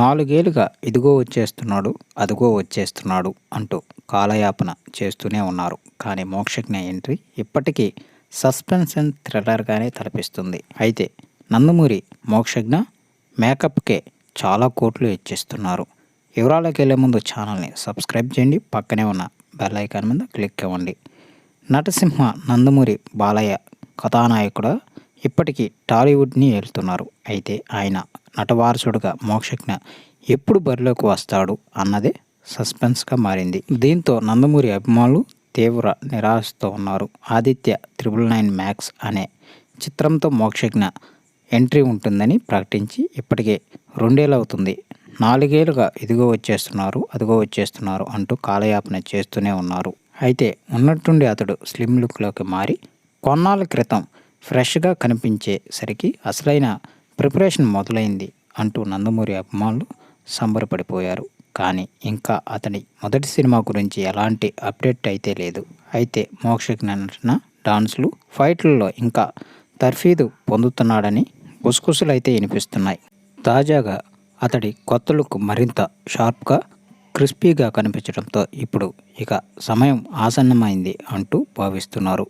నాలుగేళ్ళుగా ఇదిగో వచ్చేస్తున్నాడు అదిగో వచ్చేస్తున్నాడు అంటూ కాలయాపన చేస్తూనే ఉన్నారు. కానీ మోక్షజ్ఞ ఎంట్రీ ఇప్పటికీ సస్పెన్స్ అండ్ థ్రిల్లర్గానే తలపిస్తుంది. అయితే నందమూరి మోక్షజ్ఞ మేకప్కే చాలా కోట్లు ఇచ్చేస్తున్నారు. వివరాలకు వెళ్ళే ముందు ఛానల్ని సబ్స్క్రైబ్ చేయండి. పక్కనే ఉన్న బెల్ ఐకాన్ మీద క్లిక్ ఇవ్వండి నటసింహ నందమూరి బాలయ్య కథానాయకుడు ఇప్పటికీ టాలీవుడ్ని ఏలుతున్నారు. అయితే ఆయన నటవారసుడుగా మోక్షజ్ఞ ఎప్పుడు బరిలోకి వస్తాడు అన్నదే సస్పెన్స్గా మారింది. దీంతో నందమూరి అభిమానులు తీవ్ర నిరాశతో ఉన్నారు. ఆదిత్య త్రిబుల్ నైన్ మ్యాక్స్ అనే చిత్రంతో మోక్షజ్ఞ ఎంట్రీ ఉంటుందని ప్రకటించి ఇప్పటికే రెండేళ్ళు అవుతుంది. నాలుగేళ్ళుగా ఇదిగో వచ్చేస్తున్నారు అదిగో వచ్చేస్తున్నారు అంటూ కాలయాపన చేస్తూనే ఉన్నారు. అయితే ఉన్నట్టుండి అతడు స్లిమ్ లుక్లోకి మారి కొన్నాళ్ళ క్రితం ఫ్రెష్గా కనిపించేసరికి అసలైన ప్రిపరేషన్ మొదలైంది అంటూ నందమూరి అభిమానులు సంబరపడిపోయారు. కానీ ఇంకా అతని మొదటి సినిమా గురించి ఎలాంటి అప్డేట్ అయితే లేదు. అయితే మోక్షజ్ఞ నటన డాన్స్లు ఫైట్లలో ఇంకా తర్ఫీదు పొందుతున్నాడని గుసగుసలైతే అయితే వినిపిస్తున్నాయి. తాజాగా అతడి కొత్త లుక్ మరింత షార్ప్గా క్రిస్పీగా కనిపించడంతో ఇప్పుడు ఇక సమయం ఆసన్నమైంది అంటూ భావిస్తున్నారు.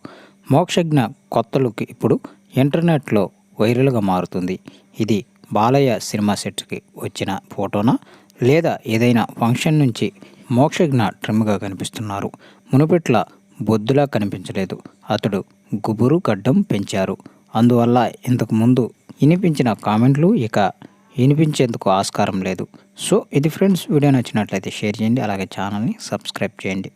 మోక్షజ్ఞ కొత్త లుక్ ఇప్పుడు ఇంటర్నెట్లో వైరల్గా మారుతుంది. ఇది బాలయ్య సినిమా సెట్కి వచ్చిన ఫోటోనా? లేదా ఏదైనా ఫంక్షన్ నుంచి మోక్షజ్ఞ ట్రిమ్గా కనిపిస్తున్నారు. మునుపెట్ల బొద్దులా కనిపించలేదు. అతడు గుబురు గడ్డం పెంచారు. అందువల్ల ఇంతకుముందు వినిపించిన కామెంట్లు ఇక వినిపించేందుకు ఆస్కారం లేదు. సో ఇది ఫ్రెండ్స్ వీడియో నచ్చినట్లయితే షేర్ చేయండి. అలాగే ఛానల్ని సబ్స్క్రైబ్ చేయండి.